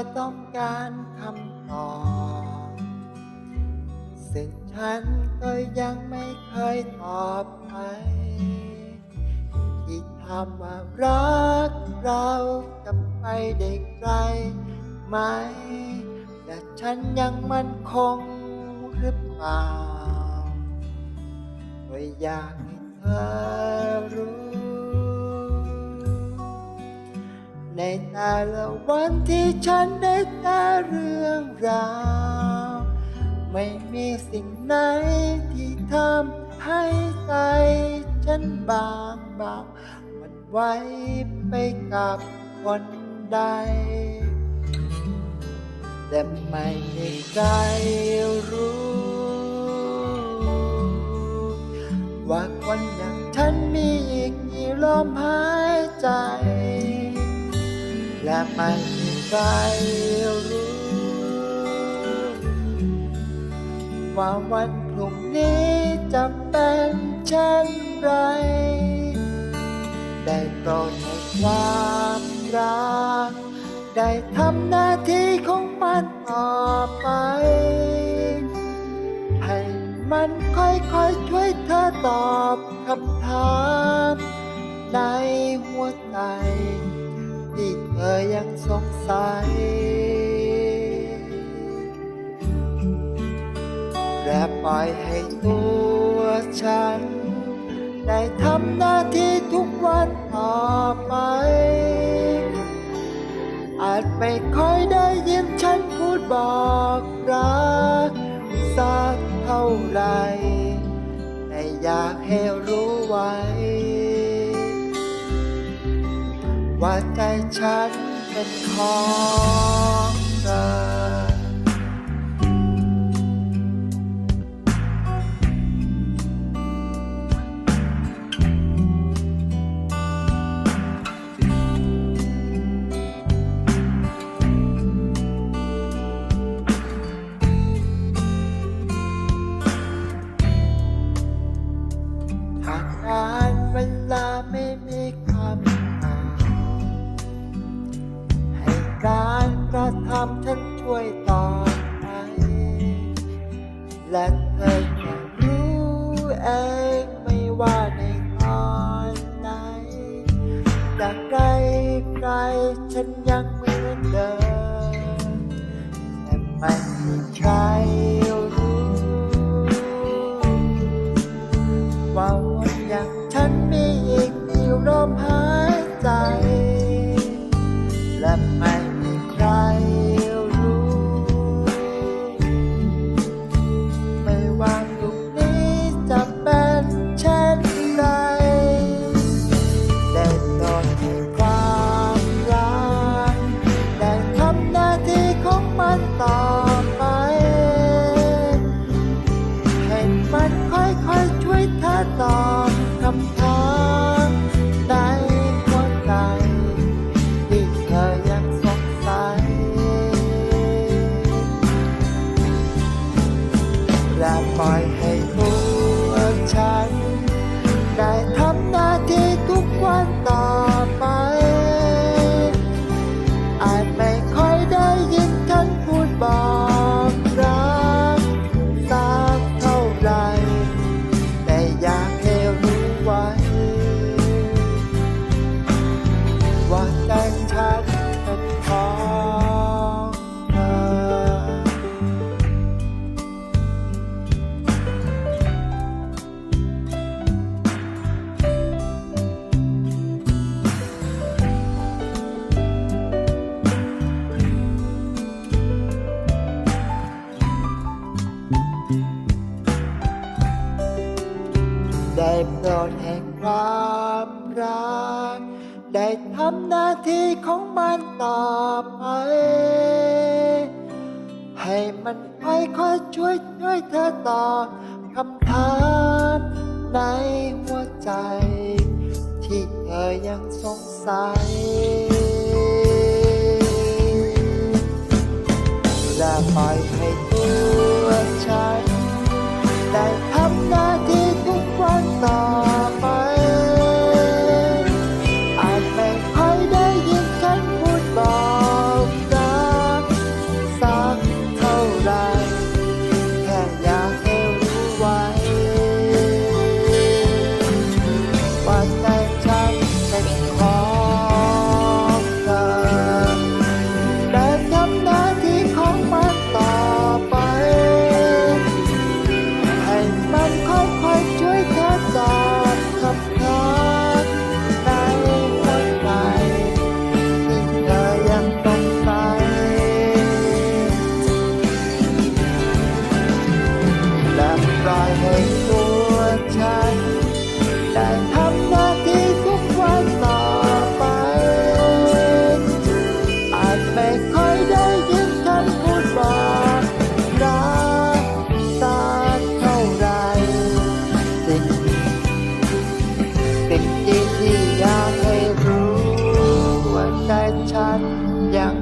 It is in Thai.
ธอต้องการคำตอบซึ่งฉันก็ยังไม่เคยตอบไป ที่ถามว่ารักเราจะไปได้ไกลไหมแต่ฉันยังมั่นคงหรือเปล่าก็อยากให้เธอรู้ ในแต่ละวันที่ฉันได้แต่เรื่องราว ไม่มีสิ่งไหนที่ทำให้ใจฉันบางเบามันไว้ไปกับคนใด แต่ไม่มีใครรู้ ว่าคนอย่างฉันมีอีกกี่ลมหายใจ และไม่มีใครรู้ ว่าวันพรุ่งนี้จะเป็นเช่นไร ได้โปรดให้ความรัก ได้ทำหน้าที่ของมันต่อไป ให้มันค่อยๆช่วยเธอตอบคำถามในหัวใจ ธอยังสงสัย และปล่อยให้ตัวฉัน ได้ทำหน้าที่ทุกวันต่อไป อาจไม่ค่อยได้ยินฉันพูดบอกรัก สักเท่าไหรแต่อยากให้รู้ไว้ ว่าใจฉันเป็นของเธอ และเธอจะรู้เองไม่ว่าในตอนไหนจากไกลไกลฉันยังเหมือนเดิมแต่ไม่มีใคร โปรดแห่งความรัก ได้ทำหน้าที่ของมันต่อไป ให้มันค่อยๆช่วยช่วยเธอตอบคำถามในหัวใจ ที่เธอยังสงสัยและปล่อยให้ตัวฉันได้ ล่อยให้ตัวฉันได้ทำหน้าที่ทุกวันต่อไป อาจไม่ค่อยได้ยินคำพูดบอกรักสักเท่าไรสิ่งสิ่งที่ที่อยากให้รู้ว่าใจฉันยัง